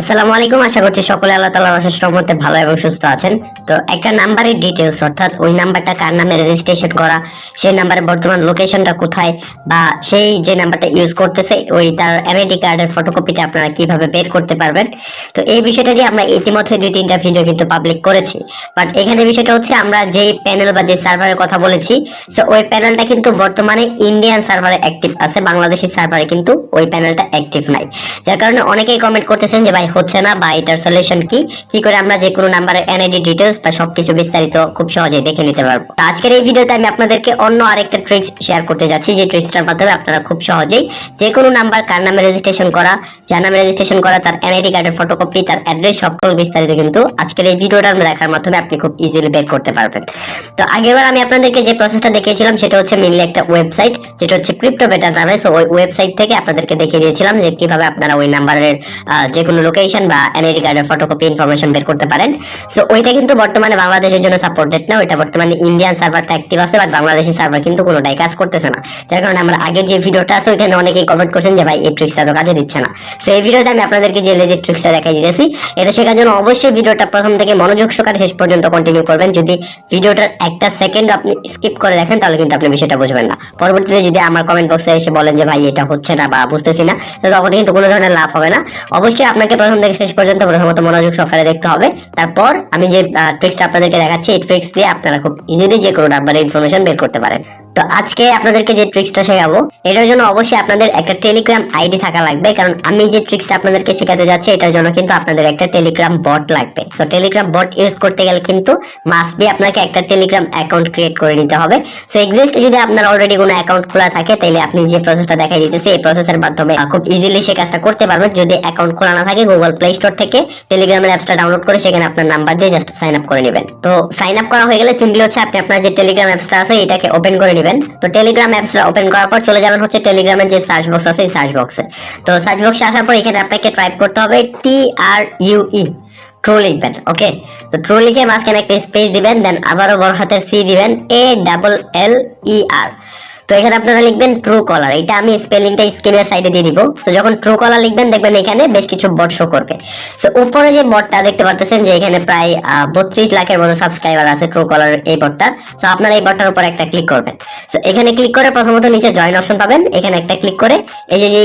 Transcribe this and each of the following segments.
আসসালামু আলাইকুম, আশা করছি সকলে আল্লাহ তালার অশেষ রহমতে ভালো এবং সুস্থ আছেন। তো একটা নাম্বারের ডিটেলস অর্থাৎ ওই নাম্বারটা কার নামে রেজিস্ট্রেশন করা, সেই নাম্বারের বর্তমান লোকেশনটা কোথায়, বা সেই যে নাম্বারটা ইউজ করতেছে, ওই তার এনআইডি কার্ডের ফটোকপিটা আপনারা কীভাবে বের করতে পারবেন? তো এই বিষয়টা নিয়ে আমরা ইতিমধ্যে দুই, তিনটা ভিডিও কিন্তু পাবলিক করেছি। বাট এখানে বিষয়টা হচ্ছে, আমরা যেই প্যানেল বা যে সার্ভারের কথা বলেছি সো ওই প্যানেলটা কিন্তু বর্তমানে ইন্ডিয়ান সার্ভারে অ্যাক্টিভ আছে, বাংলাদেশি সার্ভারে কিন্তু ওই প্যানেলটা অ্যাক্টিভ নাই। যার কারণে অনেকেই কমেন্ট করতেছেন যে, ভাই হচ্ছে না বা এটার সলিউশন কি? কি করে আমরা যে কোনো নাম্বারের এনআইডি ডিটেলস বা সবকিছু বিস্তারিত খুব সহজেই দেখে নিতে পারব। আজকের এই ভিডিওতে আমি আপনাদেরকে অন্য আরেকটা ট্রিক্স শেয়ার করতে যাচ্ছি, যে ট্রিক্সটার মাধ্যমে আপনারা খুব সহজেই যে কোনো নাম্বার কার নামে রেজিস্ট্রেশন করা, যার নামে রেজিস্ট্রেশন করা, তার এনআইডি কার্ডের ফটোকপি তার অ্যাড্রেস সকল বিস্তারিত কিন্তু আজকের এই ভিডিওটা দেখার মাধ্যমে আপনি খুব ইজিলি বের করতে পারবেন। তো আগেরবার আমি আপনাদেরকে যে প্রসেসটা দেখিয়েছিলাম, সেটা হচ্ছে মেনলি একটা ওয়েবসাইট যেটা হচ্ছে ক্রিপ্টো বেটার নামে সো ওই ওয়েবসাইট থেকে আপনাদেরকে দেখিয়ে দিয়েছিলাম যে কীভাবে আপনারা ওই নাম্বারের যে কোনো লোকেশন বা এনআইডি কার্ডের ফটোকপি ইনফরমেশন বের করতে পারেন। সো ওইটা কিন্তু বর্তমানে বাংলাদেশের জন্য সাপোর্টেড না, ওইটা বর্তমানে ইন্ডিয়ান সার্ভারটা অ্যাক্টিভ আছে বাট বাংলাদেশি সার্ভার কিন্তু কোনোটাই কাজ করতেছে না। যার কারণে আমরা আগের যে ভিডিওটা আছে, ওইখানে অনেকেই কমেন্ট করছেন যে, ভাই, এই ট্রিক্সটা তো কাজে দিচ্ছে না। সো এই ভিডিওতে আমি আপনাদেরকে যে লেজের ট্রিক্সটা দেখাই দিয়েছি এটা শেখার জন্য অবশ্যই ভিডিওটা প্রথম থেকে মনোযোগ সহকারে শেষ পর্যন্ত কন্টিনিউ করবেন। যদি ভিডিওটার একটা সেকেন্ড আপনি স্কিপ করে দেখেন, তাহলে কিন্তু আপনি বিষয়টা বুঝবেন না। পরবর্তীতে যদি আমার কমেন্ট বক্সে এসে বলেন যে, ভাই, এটা হচ্ছে না বা বুঝতেছি না তখন কিন্তু কোনো ধরনের লাভ হবে না। অবশ্যই আপনাকে প্রথম থেকে শেষ পর্যন্ত প্রথমত মনোযোগ সহকারে দেখতে হবে। তারপর আমি যে ট্রিক্সটা আপনাদেরকে দেখাচ্ছি, এই ট্রিক্স দিয়ে আপনারা খুব ইজিলি যে কোনো নাম্বারের ইনফরমেশন বের করতে পারেন। তো আজকে আপনাদেরকে যে ট্রিক্সটা শেখাবো, এটার জন্য অবশ্যই আপনাদের একটা টেলিগ্রাম আইডি থাকা লাগবে। কারণ আমি যে ট্রিক্সটা আপনাদেরকে শেখাতে যাচ্ছি, এটার জন্য কিন্তু আপনাদের একটা টেলিগ্রাম বট লাগবে। সো টেলিগ্রাম বট ইউজ করতে গেলে কিন্তু মাস্ট বি আপনাকে একটা টেলিগ্রাম অ্যাকাউন্ট ক্রিয়েট করে নিতে হবে। সো এক্সিস্ট যদি আপনার অলরেডি কোনো অ্যাকাউন্ট খোলা থাকে তাহলে আপনি যে প্রসেসটা দেখাই দিতেছি, এই প্রসেসের মাধ্যমে খুব ইজিলি সে কাজটা করতে পারবেন। যদি অ্যাকাউন্ট খোলা না থাকে গুগল প্লে স্টোর থেকে টেলিগ্রামের অ্যাপসটা ডাউনলোড করে সেখানে আপনার নাম্বার দিয়ে জাস্ট সাইন আপ করে নেবেন। তো সাইন আপ করা হয়ে গেলে সিম্পলি হচ্ছে আপনি আপনার যে টেলিগ্রাম অ্যাপসটা আছে, এটাকে ওপেন করে নেবেন। তো টেলিগ্রাম অ্যাপসটা ওপেন করার পর চলে যাবেন হচ্ছে টেলিগ্রামের যে সার্চ বক্স আছে, এই সার্চ বক্সে তো সার্চ বক্সে আসার পর এখানে আপনাকে টাইপ করতে হবে টি আর ইউই ট্রু লিখবেন ওকে তো ট্রু লিখে মাঝখানে একটা স্পেস দিবেন দেন আবারও বড় হাতের সি দিবেন এ ডাবল এল ই আর তো এখানে আপনারা লিখবেন ট্রু কলার এটা আমি স্পেলিংটা স্ক্রিনের সাইডে দিয়ে দিব। তো যখন ট্রু কলার লিখবেন, দেখবেন এখানে বেশ কিছু বট শো করবে। তো উপরে যে বটটা দেখতে পারতেছেন যে এখানে প্রায় বত্রিশ লাখের মতো সাবস্ক্রাইবার আছে ট্রু কলার এই বটটা তো আপনারা এই বটটার উপর একটা ক্লিক করবেন। তো এখানে ক্লিক করে প্রথমত নিচে জয়েন অপশন পাবেন। এখানে একটা ক্লিক করে এই যে যে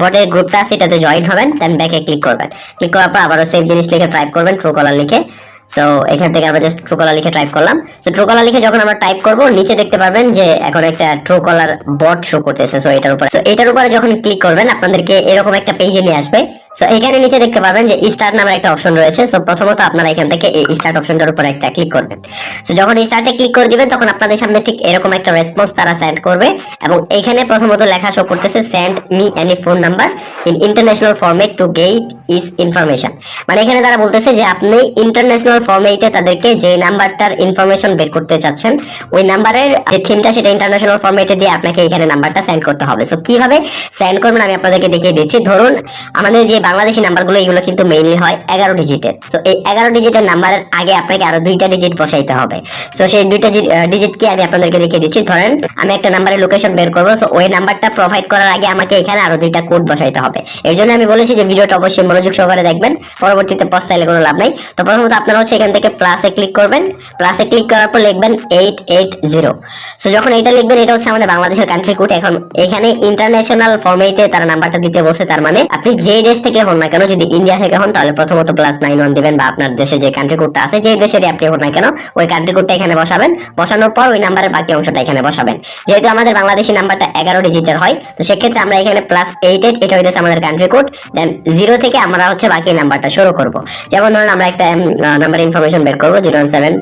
বটের গ্রুপটা আছে, এটাতে জয়েন হবেন। দেন ব্যাকে ক্লিক করবেন। ক্লিক করার পর আবারও সেম জিনিস লিখে টাইপ করবেন ট্রু কলার লিখে। সো এখান থেকে আমরা জাস্ট ট্রু কলার লিখে টাইপ করলাম। সো ট্রু কলার লিখে যখন আমরা টাইপ করব, নিচে দেখতে পারবেন যে এখন একটা ট্রু কলার বট শো করতেছে। সো এটার উপরে। সো এটার উপরে যখন ক্লিক করবেন, আপনাদেরকে এরকম একটা পেজে নিয়ে আসবে। সো এখানে নিচে দেখতে পারবেন যে স্টার্ট নামের একটা অপশন রয়েছে। সো প্রথমত আপনারা এখান থেকে এই স্টার্ট অপশনটার উপর একটা ক্লিক করবেন। সো যখন স্টার্টে ক্লিক করে দিবেন, তখন আপনাদের সামনে ঠিক এরকম একটা রেসপন্স তারা সেন্ড করবে। এবং এখানে প্রথমত লেখা শো করতেছে send me any phone number in international format to get is information মানে এখানে তারা বলতেছে যে, আপনি ইন্টারন্যাশনাল ফরম্যাটে তাদেরকে যে নাম্বারটার ইনফরমেশন বের করতে চাচ্ছেন, ওই নাম্বারের যে থিমটা সেটা ইন্টারন্যাশনাল ফরম্যাটে দিয়ে আপনাকে এখানে নাম্বারটা সেন্ড করতে হবে। সো কীভাবে সেন্ড করবেন আমি আপনাদেরকে দেখিয়ে দিচ্ছি। ধরুন, আমাদের যে বাংলাদেশি নাম্বারগুলো, এগুলো কিন্তু মেইনলি হয় এগারো ডিজিটের সো এই এগারো ডিজিটের নাম্বারের আগে আপনাকে আরও দুইটা ডিজিট বসাইতে হবে। সো সেই দুইটা ডিজিট কি আমি আপনাদেরকে দেখিয়ে দিচ্ছি। ধরেন, আমি একটা নাম্বারের লোকেশন বের করব। সো ওই নাম্বারটা প্রোভাইড করার আগে আমাকে এখানে আরও দুইটা কোড বসাইতে হবে। এর জন্য আমি বলেছি যে, ভিডিওটা অবশ্যই মনোযোগ সহকারে দেখবেন। পরবর্তীতে পস্তাইলে কোনো লাভ নাই। তো প্রথমত আপনারা হচ্ছে এখান থেকে প্লাসে ক্লিক করবেন। প্লাসে ক্লিক করার পর লিখবেন এইট এইট জিরো সো যখন এটা লিখবেন, এটা হচ্ছে আমাদের বাংলাদেশের কান্ট্রি কোড এখন এখানে ইন্টারন্যাশনাল ফরম্যাটে তারা নাম্বারটা দিতে বসে তার মানে আপনি যে দেশ থেকে হন না কেন, যদি ইন্ডিয়া থেকে হন, তাহলে প্রথমত প্লাস নাইন ওয়ান দিবেন বা আপনার দেশে যে কান্ট্রি কোডটা আছে যে দেশেরই আপনি হন না কেন, ওই কান্ট্রি কোডটা এখানে বসাবেন। বসানোর পর ওই নাম্বারের বাকি অংশটা এখানে বসাবেন। যেহেতু আমাদের বাংলাদেশি নাম্বারটা এগারো ডিজিটের হয়, তো সেক্ষেত্রে আমরা এখানে প্লাস এইট এইট এটা হইতেছে আমাদের কান্ট্রি কোড দেন জিরো থেকে আমরা হচ্ছে বাকি নাম্বারটা শুরু করব। যেমন ধরুন আমরা একটা ইনফরমেশন বের করব জিরো সেভেন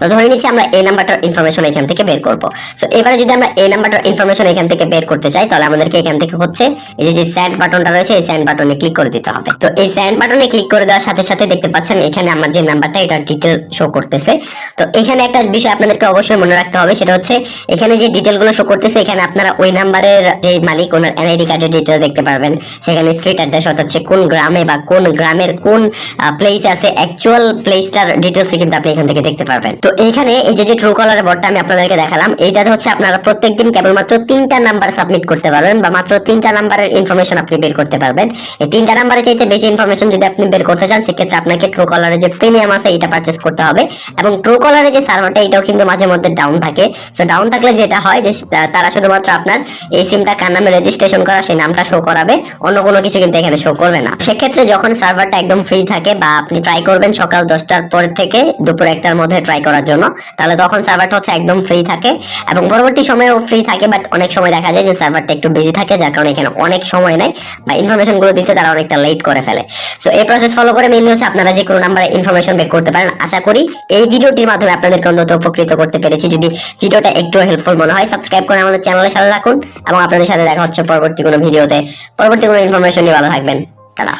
তো ধরে নিচ্ছি আমরা এই নাম্বারটার ইনফরমেশন এখান থেকে বের করব। সো এবারে যদি আমরা এই নাম্বারটার ইনফরমেশন এখান থেকে বের করতে চাই, তাহলে আমাদেরকে এখান থেকে হচ্ছে এই যে যে স্যান্ড বাটনটা রয়েছে, এই স্যান্ড বাটনে ক্লিক করে দিতে হবে। তো এই স্যান্ড বাটনে ক্লিক করে দেওয়ার সাথে সাথে দেখতে পাচ্ছেন এখানে আমার যে নাম্বারটা এটা ডিটেল শো করতেছে। তো এখানে একটা বিষয় আপনাদেরকে অবশ্যই মনে রাখতে হবে, সেটা হচ্ছে এখানে যে ডিটেলগুলো শো করতেছে, এখানে আপনারা ওই নাম্বারের যে মালিক, ওনার এনআইডি কার্ডের ডিটেল দেখতে পারবেন। সেখানে স্ট্রিট অ্যাড্রেস অর্থাৎ হচ্ছে কোন গ্রামে বা কোন গ্রামের কোন প্লেস আছে অ্যাকচুয়াল প্লেসটার ডিটেলস কিন্তু আপনি এখান থেকে দেখতে পারবেন। তো তো এইখানে এই যে যে ট্রু কলারের বটটা আমি আপনাদেরকে দেখালাম, এইটাতে হচ্ছে আপনারা প্রত্যেকদিন কেবলমাত্র তিনটা নাম্বার সাবমিট করতে পারবেন বা মাত্র তিনটা নাম্বারের ইনফরমেশন আপনি বের করতে পারবেন। এই তিনটা নাম্বারে চাইতে বেশি ইনফরমেশন যদি আপনি বের করতে চান, সেক্ষেত্রে আপনাকে ট্রু কলারের যে প্রিমিয়াম আছে এটা পারচেস করতে হবে। এবং ট্রু কলারের যে সার্ভারটা এটাও কিন্তু মাঝে মধ্যে ডাউন থাকে। সো ডাউন থাকলে যেটা হয় যে তারা শুধুমাত্র আপনার এই সিমটা কার নামে রেজিস্ট্রেশন করা, সেই নামটা শো করাবে। অন্য কোনো কিছু কিন্তু এখানে শো করবে না। সেক্ষেত্রে যখন সার্ভারটা একদম ফ্রি থাকে বা আপনি ট্রাই করবেন সকাল দশটার পর থেকে দুপুর একটার মধ্যে ট্রাই করার জন্য। তাহলে তখন সার্ভারটা হচ্ছে একদম ফ্রি থাকে এবং পরবর্তী সময়েও ফ্রি থাকে বাট অনেক সময় দেখা যায় যে সার্ভারটা একটু বিজি থাকে, যার কারণে এখানে অনেক সময় নেয় বা ইনফরমেশনগুলো দিতে তারা অনেকটা লেট করে ফেলে। সো এই প্রসেস ফলো করে মেনলি হচ্ছে আপনারা যে কোনো নাম্বারে ইনফরমেশন বের করতে পারেন। আশা করি এই ভিডিওটির মাধ্যমে আপনাদেরকে অন্তত উপকৃত করতে পেরেছি। যদি ভিডিওটা একটু হেল্পফুল মনে হয় সাবস্ক্রাইব করে আমাদের চ্যানেলের সাথে রাখুন এবং আপনাদের সাথে দেখা হচ্ছে পরবর্তী কোনো ভিডিওতে। পরবর্তী কোনো ইনফরমেশন নিয়ে ভালো থাকবেন। টাটা।